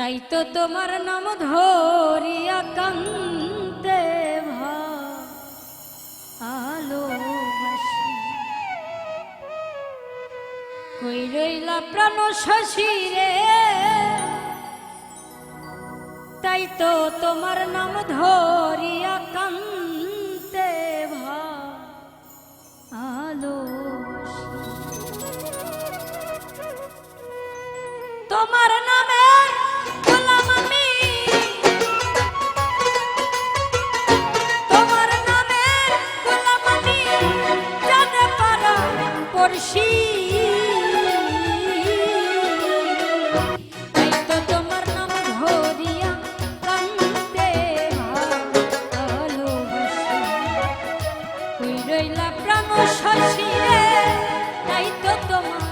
তাই তো তোমার নাম ধরিয়া কান্তে ভালো কই রইলা প্রাণ শশী রে তাই তো তোমার নাম ধরিয়া কান্তে ভালো তোমার রইলা প্রাণ শশী তাই তো তোমার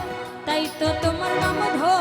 তাই তো তোমার নাম ধর।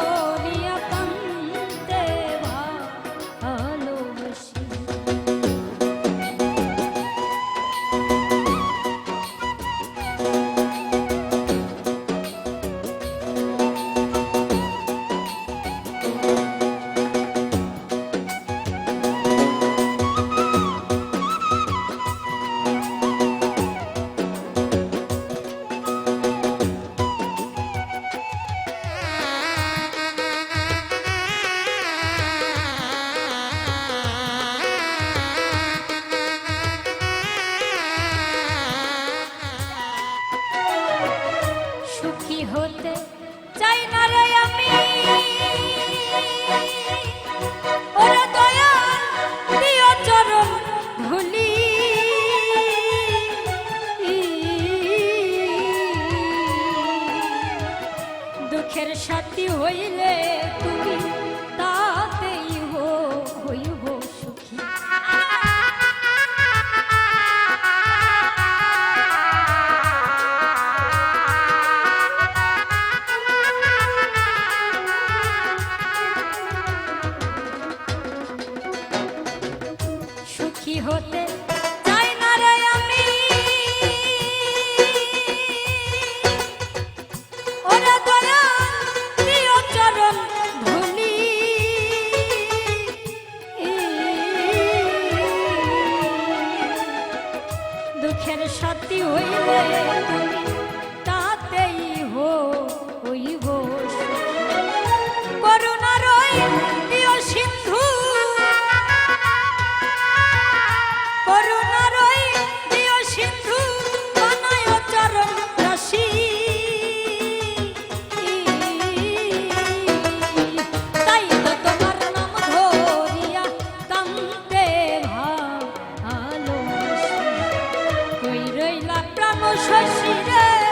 পাইলা প্রাণ শশী রে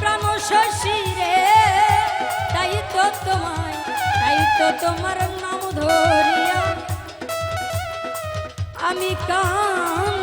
প্রাণ শশী রে। তাই তো তোমায় তাই তো তোমার নাম ধরিয়া আমি কান